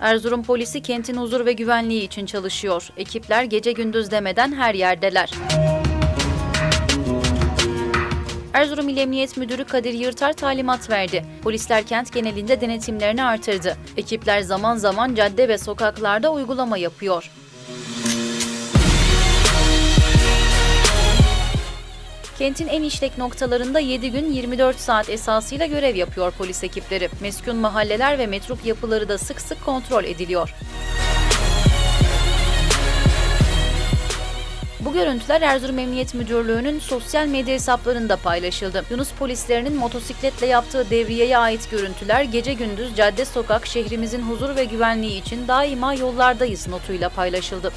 Erzurum polisi kentin huzur ve güvenliği için çalışıyor. Ekipler gece gündüz demeden her yerdeler. Erzurum İl Emniyet Müdürü Kadir Yırtar talimat verdi. Polisler kent genelinde denetimlerini artırdı. Ekipler zaman zaman cadde ve sokaklarda uygulama yapıyor. Kentin en işlek noktalarında 7 gün 24 saat esasıyla görev yapıyor polis ekipleri. Meskun mahalleler ve metruk yapıları da sık sık kontrol ediliyor. Bu görüntüler Erzurum Emniyet Müdürlüğü'nün sosyal medya hesaplarında paylaşıldı. Yunus polislerinin motosikletle yaptığı devriyeye ait görüntüler gece gündüz cadde sokak şehrimizin huzur ve güvenliği için daima yollardayız notuyla paylaşıldı.